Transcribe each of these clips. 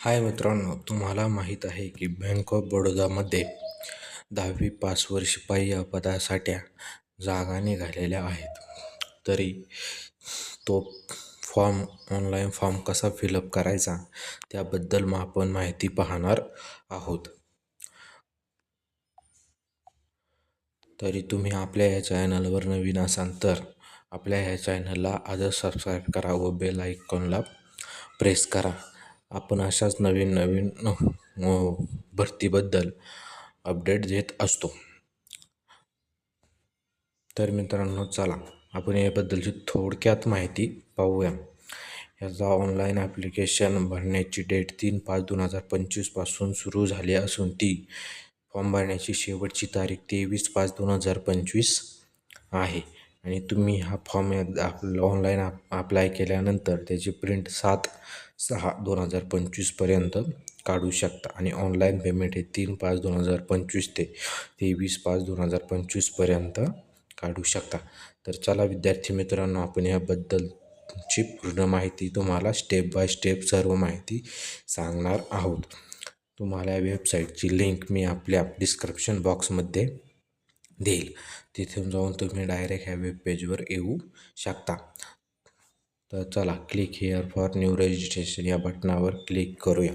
हाय मित्रांनो तुम्हाला माहीत आहे की बँक ऑफ बडोदामध्ये दहावी पासवर शिपाई या पदासाठी जागा निघालेल्या आहेत. तरी तो फॉर्म ऑनलाईन फॉर्म कसा फिलअप करायचा त्याबद्दल मग आपण माहिती पाहणार आहोत. तरी तुम्ही आपल्या या चॅनलवर नवीन असाल तर आपल्या ह्या चॅनलला आजच सबस्क्राईब करा व बेल आयकॉनला प्रेस करा. आपण अशाच नवीन नवीन भरतीबद्दल अपडेट देत असतो. तर मित्रांनो चला आपण याबद्दलची थोडक्यात माहिती पाहूया. याचा ऑनलाईन ॲप्लिकेशन भरण्याची डेट तीन पाच दोन हजार पंचवीसपासून सुरू झाली असून ती फॉर्म भरण्याची शेवटची तारीख तेवीस पाच दोन हजार पंचवीस आहे. आणि तुम्ही हा फॉर्म आपलं ऑनलाईन अप्लाय केल्यानंतर त्याची प्रिंट सात सहा दोन हजार पंचवीसपर्यंत काढू शकता. आणि ऑनलाईन पेमेंट हे तीन पाच दोन हजार पंचवीस ते तेवीस पाच दोन हजार पंचवीसपर्यंत काढू शकता. तर चला विद्यार्थी मित्रांनो आपण याबद्दलची पूर्ण माहिती तुम्हाला स्टेप बाय स्टेप सर्व माहिती सांगणार आहोत. तुम्हाला या वेबसाईटची लिंक मी आपल्या डिस्क्रिप्शन बॉक्समध्ये देईल. तिथून जाऊन तुम्ही डायरेक्ट ह्या वेबपेजवर येऊ शकता. तर चला click here for new registration या बटनावर क्लिक करूया.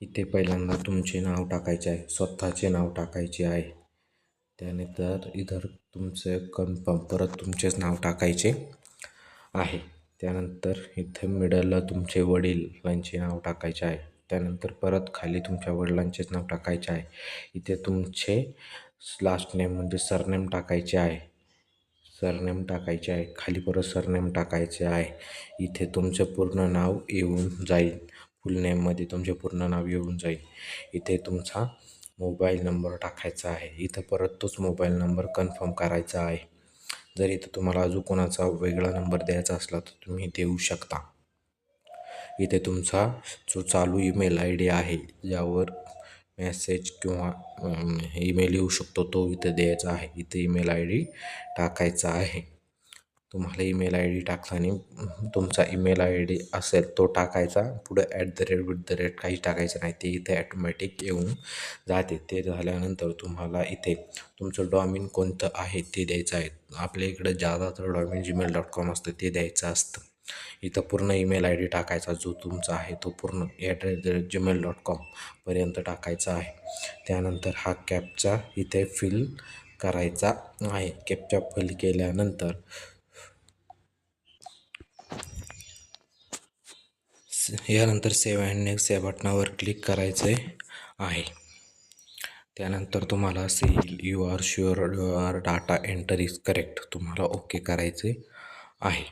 इथे पहिल्यांदा तुमचे नाव टाकायचे आहे स्वतःचे नाव टाकायचे आहे. त्यानंतर इधर तुमचे कन्फर्म परत तुमचेच नाव टाकायचे आहे. त्यानंतर इथे मिडलला तुमचे वडिलांचे नाव टाकायचे आहे. त्यानंतर परत खाली तुमच्या वडिलांचेच नाव टाकायचे आहे. इथे तुमचे लास्ट नेम म्हणजे सरनेम टाकायचे आहे. सरनेम टाकायचे आहे. खाली परत सरनेम टाकायचे आहे. इथे तुमचं पूर्ण नाव येऊन जाईल. फुल नेममध्ये तुमचे पूर्ण नाव येऊन जाईल. इथे तुमचा मोबाईल नंबर टाकायचा आहे. इथं परत तोच मोबाईल नंबर कन्फर्म करायचा आहे. जर इथं तुम्हाला अजून कोणाचा वेगळा नंबर द्यायचा असला तर तुम्ही देऊ शकता. इथे तुमचा जो चालू ईमेल आय डी आहे ज्यावर मेसेज किंवा ईमेल येऊ शकतो तो इथे द्यायचा आहे. इथे ईमेल आय डी टाकायचा आहे. तुम्हाला ईमेल आय डी टाकताना तुमचा ईमेल आय डी असेल तो टाकायचा. पुढे at the rate with the rate काहीच टाकायचं नाही. ते इथे ॲटोमॅटिक येऊन जाते. ते झाल्यानंतर तुम्हाला इथे तुमचं डॉमिन कोणतं आहे ते द्यायचं आहे. आपल्या इकडं ज्यादातर डॉमिन जीमेल डॉट कॉम असतं ते द्यायचं असतं. इथं पूर्ण ईमेल आय डी टाकायचा जो तुमचा आहे तो पूर्ण at the rate Gmail dot कॉमपर्यंत टाकायचा आहे. त्यानंतर हा कॅपचा इथे फिल करायचा आहे. कॅपचा फिल केल्यानंतर यानंतर सेव्ह अँड नेक्स्ट या बटनावर क्लिक करायचे आहे. त्यानंतर तुम्हाला असे येईल you are sure you are data enter is correct तुम्हाला ओके करायचे आहे.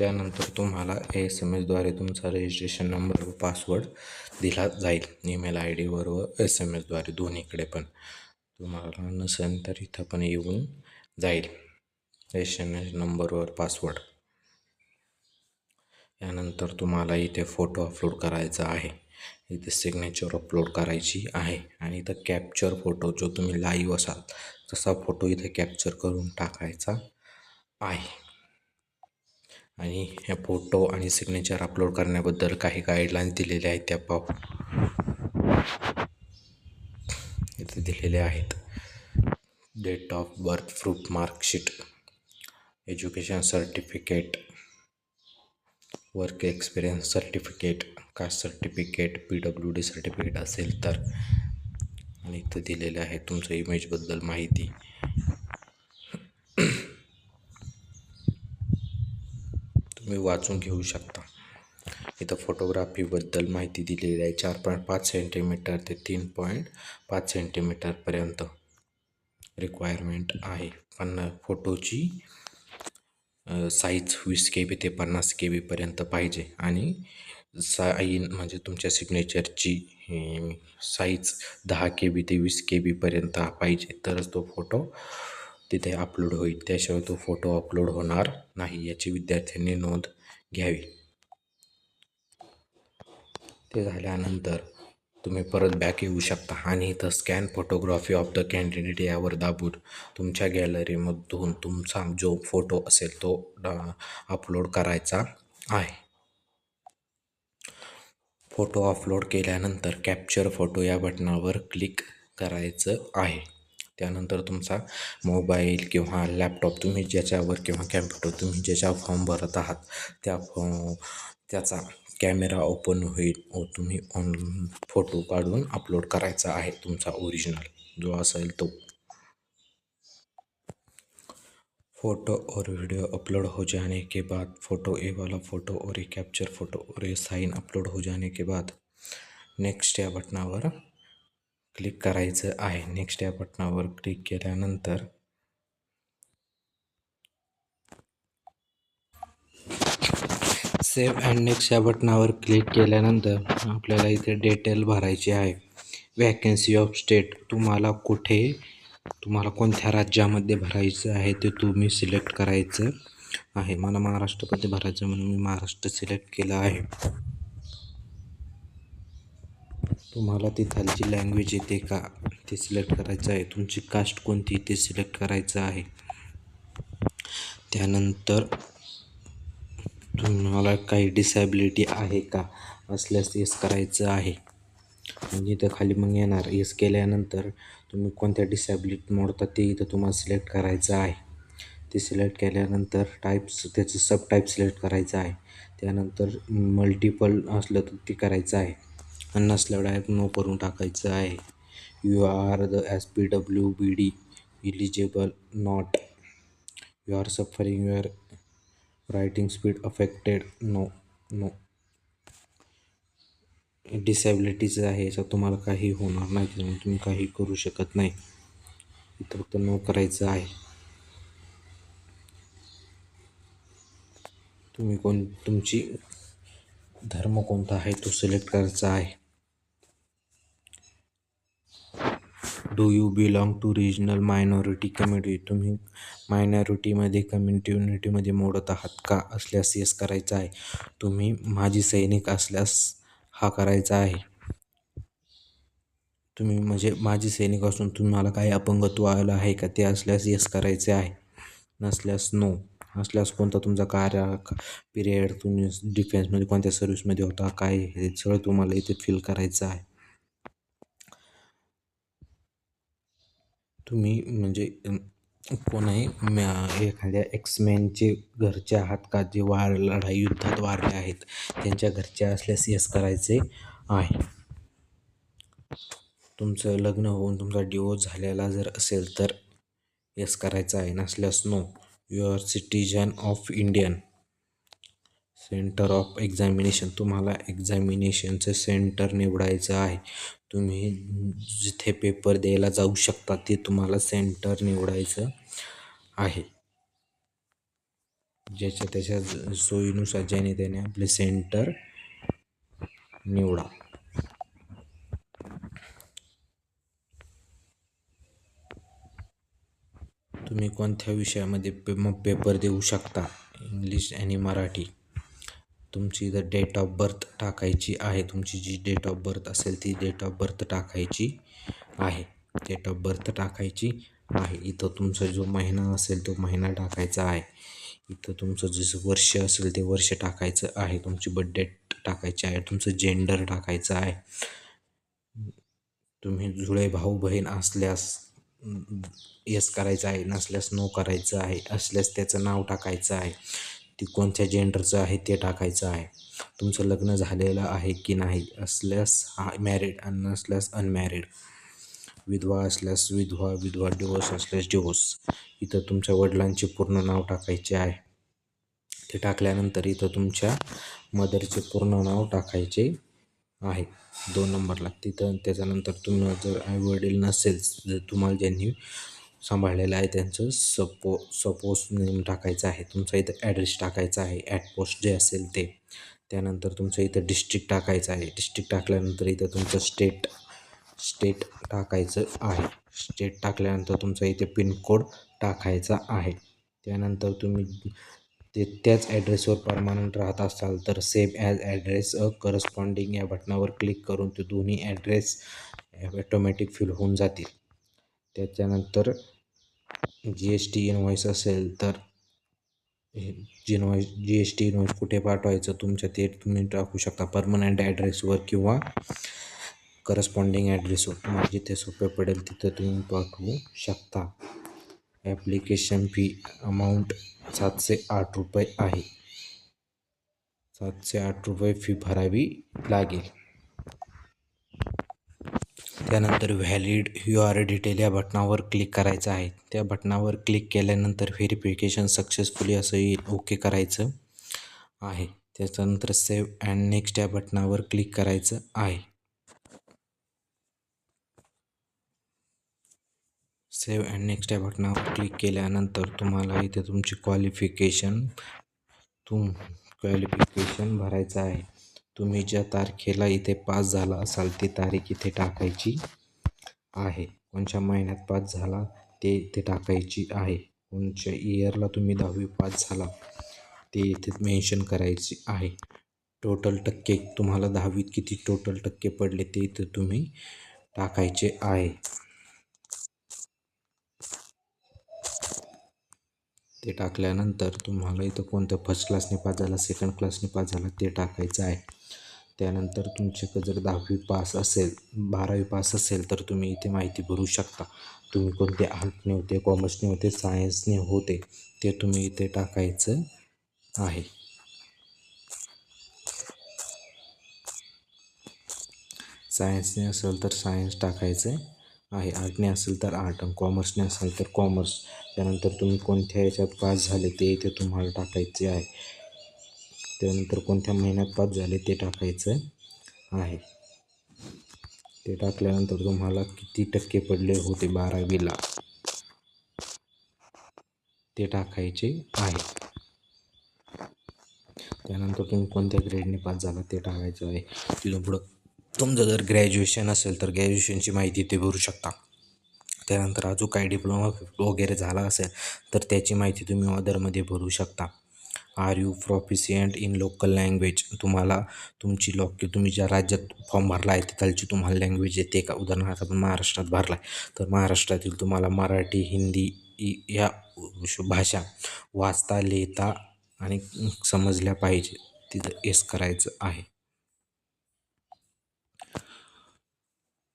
त्यानंतर तुम्हाला एस एम एसद्वारे तुमचा रजिस्ट्रेशन नंबर व पासवर्ड दिला जाईल. ईमेल आय डीवर व एस एम एसद्वारे दोन्हीकडे पण. तुम्हाला नसेल तर इथं पण येऊन जाईल. एस एम एस नंबरवर पासवर्ड यानंतर तुम्हाला इथे फोटो अपलोड करायचा आहे. इथे सिग्नेचर अपलोड करायची आहे. आणि इथं कॅप्चर फोटो जो तुम्ही लाईव्ह असाल तसा फोटो इथे कॅप्चर करून टाकायचा आहे. आणि ह्या फोटो आणि सिग्नेचर अपलोड करण्याबद्दल काही गाईडलाईन्स दिलेले आहेत त्या पाहू इथे दिलेले आहेत. Date of birth proof marksheet education certificate work experience certificate caste certificate P W D certificate असेल तर. आणि इथं दिलेलं आहे तुमचं इमेजबद्दल माहिती. तुम्ही वाचून घेऊ शकता. इथं फोटोग्राफीबद्दल माहिती दिलेली आहे. चार पॉईंट पाच सेंटीमीटर ते तीन पॉईंट पाच सेंटीमीटरपर्यंत रिक्वायरमेंट आहे. पण फोटोची साईज वीस के बी ते पन्नास के बीपर्यंत पाहिजे. आणि साईन म्हणजे तुमच्या सिग्नेचरची साईज दहा के बी ते वीस के बीपर्यंत पाहिजे. तरच तो फोटो तिथे अपलोड होईल. त्याशिवाय तो फोटो अपलोड होणार नाही याची विद्यार्थ्यांनी नोंद घ्यावी. ते झाल्यानंतर तुम्ही परत बॅक येऊ शकता आणि इथं scan photography of the candidate यावर दाबून तुमच्या गॅलरीमधून तुमचा जो फोटो असेल तो अपलोड करायचा आहे. फोटो अपलोड केल्यानंतर कॅप्चर फोटो या बटनावर क्लिक करायचं आहे. त्यानंतर तुमचा मोबाईल किंवा लॅपटॉप तुम्ही ज्याच्यावर किंवा कॅम्प्युटर तुम्ही ज्याच्या फॉर्म भरत आहात त्या फॉ त्याचा कॅमेरा ओपन होईल व तुम्ही ऑन फोटो काढून अपलोड करायचा आहे तुमचा ओरिजिनल जो असेल तो. फ़ोटो और वीडियो अपलोड हो जाने के बाद फ़ोटो ए वाला फ़ोटो और ए कॅप्चर फ़ोटो और ए साईन अपलोड हो जाने के बाद नेक्स्ट या बटनावर क्लिक करायचं आहे. नेक्स्ट या बटनावर क्लिक केल्यानंतर सेव्ह अँड नेक्स्ट या बटनावर क्लिक केल्यानंतर आपल्याला इथे डिटेल भरायची आहे. वॅकन्सी ऑफ स्टेट तुम्हाला कुठे तुम्हाला कोणत्या राज्यामध्ये भरायचं आहे ते तुम्ही सिलेक्ट करायचं आहे. मला महाराष्ट्रामध्ये भरायचं म्हणून मी महाराष्ट्र सिलेक्ट केलं आहे. तुम्हाला तिथालची लँग्वेज येते का? ते सिलेक्ट करायचं आहे. तुमची कास्ट कोणती ते सिलेक्ट करायचं आहे. त्यानंतर तुम्हाला काही डिसॅबिलिटी आहे का? असल्यास येस करायचं आहे. म्हणजे इथं खाली मग येणार. येस केल्यानंतर तुम्ही कोणत्या डिसॅबिलिटी मोडता ते इथं तुम्हाला सिलेक्ट करायचं आहे. ते सिलेक्ट केल्यानंतर टाईप्स त्याचं सब टाईप सिलेक्ट करायचं आहे. त्यानंतर मल्टिपल असलं तर ते करायचं आहे. आणि नसल्यावर डायरेक्ट नो करून टाकायचं आहे. You are the S P W B D eligible not you are suffering your writing speed affected no no डिसॅबिलिटीचं आहे याच्यात तुम्हाला काही होणार नाही त्यामुळे तुम्ही काही करू शकत नाही. इथं फक्त नो करायचं आहे. तुम्ही कोण तुमची धर्म कोणता आहे तो सिलेक्ट करायचा आहे. Do you belong to regional minority community तुम्ही मायनॉरिटीमध्ये कम्युनिटीमध्ये मोडत आहात का? असल्यास येस करायचं आहे. तुम्ही माझी सैनिक असल्यास हा करायचा आहे. तुम्ही म्हणजे माझी सैनिक असून तुम्हाला काही अपंगत्व आलं आहे का? ते असल्यास येस करायचे आहे. नसल्यास नो असल्यास कोणता तुमचा कार्य पिरियड तुम्ही डिफेन्समध्ये कोणत्या सर्व्हिसमध्ये होता? काय हे सगळं तुम्हाला इथे फील करायचं आहे. तुम्ही म्हणजे कोणाही एखाद्या एक्समॅनचे घरचे आहात का जे वार लढाई युद्धात वारले आहेत त्यांच्या घरचे असल्यास येस करायचे आहे. तुमचं लग्न होऊन तुमचा डिवोर्स झालेला जर असेल तर यस करायचं आहे नसल्यास no your citizen of Indian centre of examination. तुम्हाला एक्झामिनेशनचं सेंटर निवडायचं आहे. तुम्ही जिथे पेपर द्यायला जाऊ शकता ते तुम्हाला सेंटर निवडायचं आहे. ज्याच्या त्याच्या सोयीनुसार ज्याने त्याने आपले सेंटर निवडा. तुम्ही कोणत्या विषयामध्ये पे मग पेपर देऊ शकता? इंग्लिश आणि मराठी. तुमची इथं डेट ऑफ बर्थ टाकायची आहे तुमची जी डेट ऑफ बर्थ असेल ती डेट ऑफ बर्थ टाकायची आहे. डेट ऑफ बर्थ टाकायची आहे. इथं तुमचा जो महिना असेल तो महिना टाकायचा आहे. इथं तुमचं जसं वर्ष असेल ते वर्ष टाकायचं आहे. तुमची बर्थ डेट टाकायची आहे. तुमचं जेंडर टाकायचं आहे. तुम्ही जुळे भाऊ बहीण असल्यास येस करायचं आहे. नसल्यास नो करायचं आहे. असल्यास त्याचं नाव टाकायचं आहे. ती कोणत्या जेंडरचं आहे ते टाकायचं आहे. तुमचं लग्न झालेलं आहे की नाही असल्यास हा मॅरिड आणि नसल्यास अनमॅरिड विधवा असल्यास विधवा विधवा डिवोर्स असल्यास डिवोर्स इथं तुमच्या वडिलांचे पूर्ण नाव टाकायचे आहे. ते टाकल्यानंतर इथं तुमच्या मदरचे पूर्ण नाव टाकायचे आहे. दोन नंबरला तिथं त्याच्यानंतर तुम्हाला जर आई वडील नसेल जर तुम्हाला ज्यांनी सांभाळलेलं आहे त्यांचं. सपो सपोज नेम टाकायचं आहे. तुमचा इथं ॲड्रेस टाकायचा आहे. ॲट पोस्ट जे असेल ते. त्यानंतर तुमचं इथं डिस्ट्रिक्ट टाकायचं आहे. डिस्ट्रिक्ट टाकल्यानंतर इथं तुमचं स्टेट स्टेट टाकायचं आहे. स्टेट टाकल्यानंतर तुमचा इथे पिनकोड टाकायचा आहे. त्यानंतर तुम्ही ते त्याच ॲड्रेसवर परमानंट राहत असाल तर save as address a corresponding या बटनावर क्लिक करून ते दोन्ही ॲड्रेस ॲटोमॅटिक फिल होऊन जातील. त्याच्यानंतर जी एस टी इनव्हॉइस असेल तर G invoice G S T invoice कुठे पाठवायचं तुमच्या ते तुम्ही टाकू शकता. परमनंट ॲड्रेसवर किंवा करस्पॉन्डिंग ॲड्रेसवर तुम्हाला जिथे सोपे पडेल तिथं तुम्ही पाठवू शकता. ॲप्लिकेशन फी अमाऊंट सातशे आठ रुपये आहे. सातशे आठ रुपये फी भरावी लागेल. त्यानंतर व्हॅलिड यू आर डिटेल या बटनावर क्लिक करायचं आहे. त्या बटनावर क्लिक केल्यानंतर व्हेरिफिकेशन सक्सेसफुली असं येईल. ओके करायचं आहे. त्याच्यानंतर सेव्ह अँड नेक्स्ट या बटनावर क्लिक करायचं आहे. सेव्ह अँड नेक्स्ट या बटनावर क्लिक केल्यानंतर तुम्हाला इथे तुमची क्वालिफिकेशन तुम क्वालिफिकेशन भरायचं आहे. तुम्ही ज्या तारखेला इथे पास झाला असाल ती तारीख इथे टाकायची आहे. कोणत्या महिन्यात पास झाला ते इथे टाकायची आहे. कोणच्या इयरला तुम्ही दहावी पास झाला ते इथे मेन्शन करायचे आहे. टोटल टक्के तुम्हाला दहावीत किती टोटल टक्के पडले ते इथे तुम्ही टाकायचे आहे. ते टाकल्यानंतर तुम्हाला इथं कोणतं फर्स्ट क्लासने पास झाला सेकंड क्लासने पास झाला ते टाकायचं आहे. त्यानंतर तुमच्याकडे जर दहावी पास असेल बारावी पास असेल तर तुम्ही इथे माहिती भरू शकता. तुम्ही कोणते आर्टने होते कॉमर्सने होते सायन्सने होते ते तुम्ही इथे टाकायचं आहे. सायन्सने असेल तर सायन्स टाकायचं आहे. आर्टने असेल तर आर्ट आणि कॉमर्सने असेल तर कॉमर्स. त्यानंतर तुम्ही कोणत्या याच्यात पास झाले ते इथे तुम्हाला टाकायचे आहे. त्यानंतर कोणत्या महिन्यात पास झाले ते टाकायचं आहे. ते टाकल्यानंतर तुम्हाला किती टक्के पडले होते बारावीला? ते टाकायचे आहे. त्यानंतर तुम्ही कोणत्या ग्रेडने पास झाला ते टाकायचं आहे. तिथून पुढं तुमचं जर ग्रॅज्युएशन असेल तर ग्रॅज्युएशनची माहिती ते भरू शकता. त्यानंतर अजून काही डिप्लोमा वगैरे झाला असेल तर त्याची माहिती तुम्ही ऑदरमध्ये भरू शकता. Are you proficient in local language तुम्हाला तुमची लोक तुम्ही ज्या राज्यात फॉर्म भरला आहे तिथलची तुम्हाला लँग्वेज येते का? उदाहरणार्थ आपण महाराष्ट्रात भरला आहे तर महाराष्ट्रातील तुम्हाला मराठी हिंदी या भाषा वाचता लिहिता आणि समजल्या पाहिजे. तिथं एस करायचं आहे.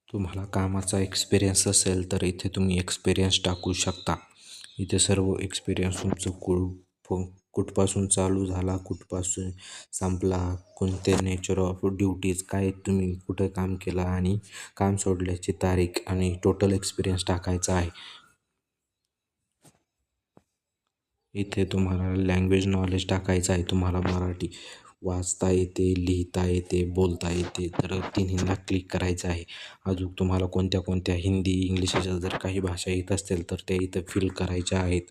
तुम्हाला कामाचा एक्सपिरियन्स असेल तर इथे तुम्ही एक्सपिरियन्स टाकू शकता. इथे सर्व एक्सपिरियन्स तुमचं कुळ कुठपासून चालू झाला कुठपासून संपला कोणते नेचर ऑफ ड्युटीज काय तुम्ही कुठं काम केलं आणि काम सोडल्याची तारीख आणि टोटल एक्सपिरियन्स टाकायचा आहे? इथे तुम्हाला लँग्वेज नॉलेज टाकायचं आहे तुम्हाला मराठी वाचता येते लिहिता येते बोलता येते. तर तिन्हींना क्लिक करायचं आहे. अजून तुम्हाला कोणत्या कोणत्या हिंदी इंग्लिशच्या जर काही भाषा येत असतील तर त्या इथं फिल करायच्या आहेत.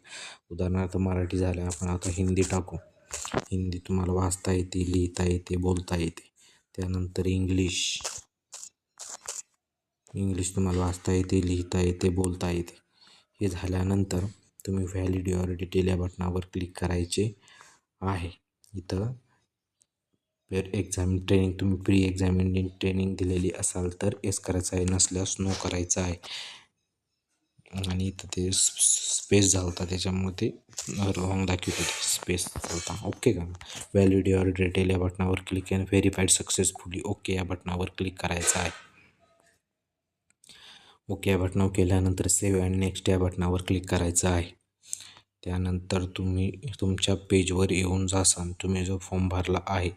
उदाहरणार्थ मराठी झाल्या आपण आता हिंदी टाकू. हिंदी तुम्हाला वाचता येते लिहिता येते बोलता येते. त्यानंतर इंग्लिश. इंग्लिश तुम्हाला वाचता येते लिहिता येते बोलता येते. हे झाल्यानंतर तुम्ही व्हॅलिड युअर डिटेल या बटनावर क्लिक करायचे आहे. इथं पेर एक्झाम ट्रेनिंग तुम्ही प्री एक्झामिनिंग ट्रेनिंग दिलेली असाल तर एस करायचं आहे नसल्यास नो करायचं आहे. आणि इथं ते स्पेस झाला होता त्याच्यामुळे ते रॉंग दाखवत होते. स्पेस होता ओके का? व्हॅलिड युअर डिटेल या बटनावर click and verified successfully okay या बटनावर क्लिक करायचं आहे. ओके या बटनावर केल्यानंतर सेव्ह अँड नेक्स्ट या बटनावर क्लिक करायचं आहे. त्यानंतर तुम्ही तुमच्या पेजवर येऊन जासाल तुम्ही जो फॉर्म भरला आहे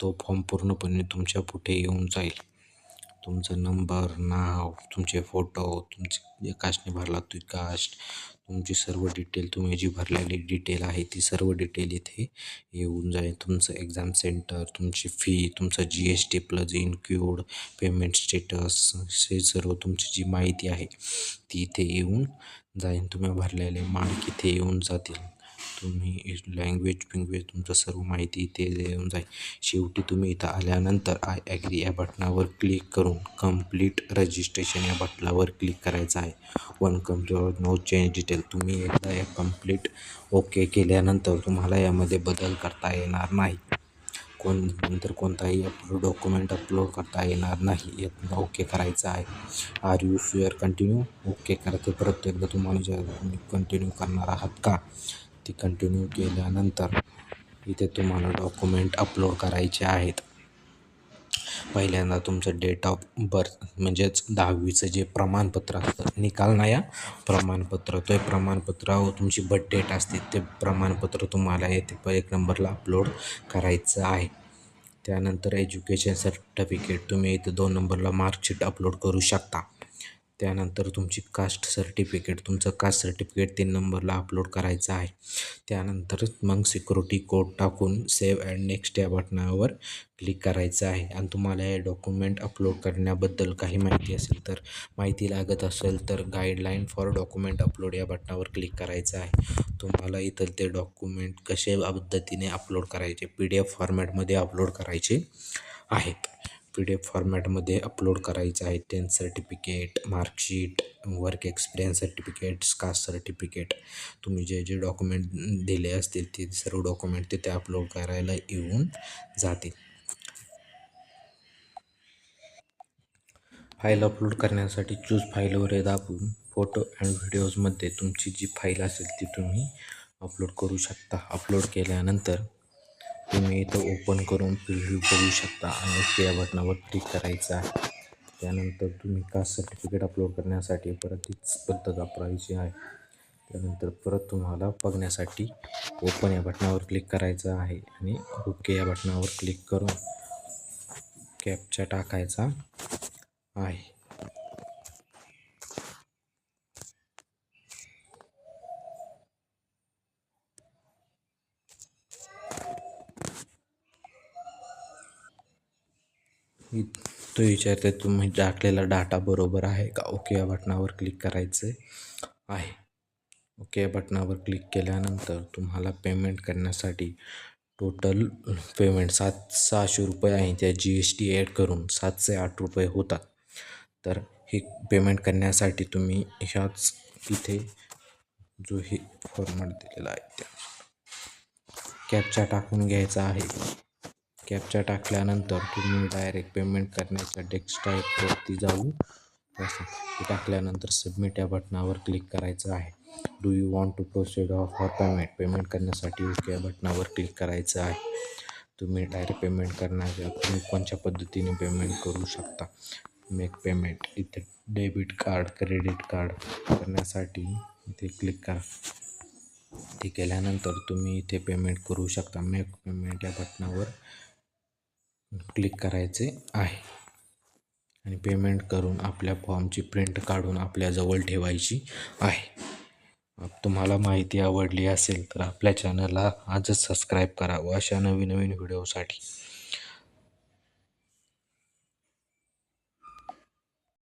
तो फॉर्म पूर्णपणे तुमच्यापुढे येऊन जाईल. तुमचं नंबर नाव तुमचे फोटो तुमचे कास्टने भरला तुम्ही कास्ट तुमची सर्व डिटेल तुम्ही जी भरलेली डिटेल आहे ती सर्व डिटेल इथे येऊन जाईल. तुमचं एक्झाम सेंटर तुमची फी तुमचं G S T plus include payment status हे सर्व तुमची जी माहिती आहे ती इथे येऊन जाईन तुम्ही भरलेले मार्क इथे येऊन जातील? तुम्ही लँग्वेज बिंग्वेज तुमचं सर्व माहिती इथे येऊन जाईल. शेवटी तुम्ही इथं आल्यानंतर आय ॲग्री या बटनावर क्लिक करून कंप्लीट रजिस्ट्रेशन या बटनावर क्लिक करायचं आहे. One computer no change detail तुम्ही एकदा या कंप्लीट ओके केल्यानंतर तुम्हाला यामध्ये बदल करता येणार नाही. कोण नंतर कोणताही अपलोड डॉक्युमेंट अपलोड करता येणार नाही. यात ओके करायचं आहे. Are you sure continue okay करते परत एकदा तुम्हाला ज्या कंटिन्यू करणार आहात का? ती कंटिन्यू केल्यानंतर इथे तुम्हाला डॉक्युमेंट अपलोड करायचे आहेत. पहिल्यांदा तुमचं डेट ऑफ बर्थ म्हणजेच दहावीचं जे प्रमाणपत्र असतं निकाल या. प्रमाणपत्र ते प्रमाणपत्रावर तुमची बर्थ डेट असते ते प्रमाणपत्र तुम्हाला येथे प एक नंबरला अपलोड करायचं आहे. त्यानंतर एज्युकेशन सर्टिफिकेट तुम्ही इथं दोन नंबरला मार्कशीट अपलोड करू शकता. त्यानंतर तुमची कास्ट सर्टिफिकेट तुमचं कास्ट सर्टिफिकेट तीन नंबरला अपलोड करायचं आहे. त्यानंतर मग सिक्युरिटी कोड टाकून सेव्ह अँड नेक्स्ट या बटनावर क्लिक करायचं आहे. आणि तुम्हाला हे डॉक्युमेंट अपलोड करण्याबद्दल काही माहिती असेल तर माहिती लागत असेल तर गाईडलाईन फॉर डॉक्युमेंट अपलोड या बटनावर क्लिक करायचं आहे. तुम्हाला इथं ते डॉक्युमेंट कसे पद्धतीने अपलोड करायचे पी डी एफ फॉर्मॅटमध्ये अपलोड करायचे आहेत. पी डी एफ फॉर्मॅटमध्ये अपलोड करायचं आहे. Tenth certificate marksheet work experience certificate caste certificate तुम्ही जे जे डॉक्युमेंट दिले असतील ते सर्व डॉक्युमेंट तिथे अपलोड करायला येऊन जातील. फाईल अपलोड करण्यासाठी चूज फाईलवर दाबून फोटो अँड व्हिडिओजमध्ये तुमची जी फाईल असेल ती तुम्ही अपलोड करू शकता. अपलोड केल्यानंतर तुम्ही इथं ओपन करून प्रिव्ह्यू बघू शकता आणि ओके या बटनावर क्लिक करायचं. आहे त्यानंतर तुम्ही कास्ट सर्टिफिकेट अपलोड करण्यासाठी परत तीच पद्धत वापरायची आहे. त्यानंतर परत तुम्हाला बघण्यासाठी ओपन या बटनावर क्लिक करायचं आहे आणि ओके या बटनावर क्लिक करून कॅपचा टाकायचा आहे. तो विचारते तुम्ही टाकलेला डाटा बरोबर आहे का? ओके या बटनावर क्लिक करायचं आहे. ओके या बटनावर क्लिक केल्यानंतर तुम्हाला पेमेंट करण्यासाठी टोटल पेमेंट सात सहाशे रुपये आहे. त्या जी एस टी ॲड करून सातशे आठ रुपये होतात. तर हे पेमेंट करण्यासाठी तुम्ही ह्याच तिथे जो हे फॉर्मॅट दिलेला आहे त्या कॅपचा टाकून घ्यायचा आहे. कॅपच्या टाकल्यानंतर तुम्ही डायरेक्ट पेमेंट करण्याच्या डेस्कटॉपवरती जाऊ टाकल्यानंतर सबमिट या बटनावर क्लिक करायचं आहे. Do you want to proceed for payment payment करण्यासाठी ओके या बटनावर क्लिक करायचं आहे. तुम्ही डायरेक्ट पेमेंट करण्याच्या तुम्ही कोणत्या पद्धतीने पेमेंट करू शकता? मेक पेमेंट इथे डेबिट कार्ड क्रेडिट कार्ड करण्यासाठी इथे क्लिक करा. ते केल्यानंतर तुम्ही इथे पेमेंट करू शकता. मेक पेमेंट या बटनावर क्लिक करायचे आहे. आणि पेमेंट करून आपल्या फॉर्मची प्रिंट काढून आपल्याजवळ ठेवायची आहे. तुम्हाला माहिती आवडली असेल तर आपल्या चॅनलला आजच सबस्क्राईब करा व अशा नवीन नवीन व्हिडिओसाठी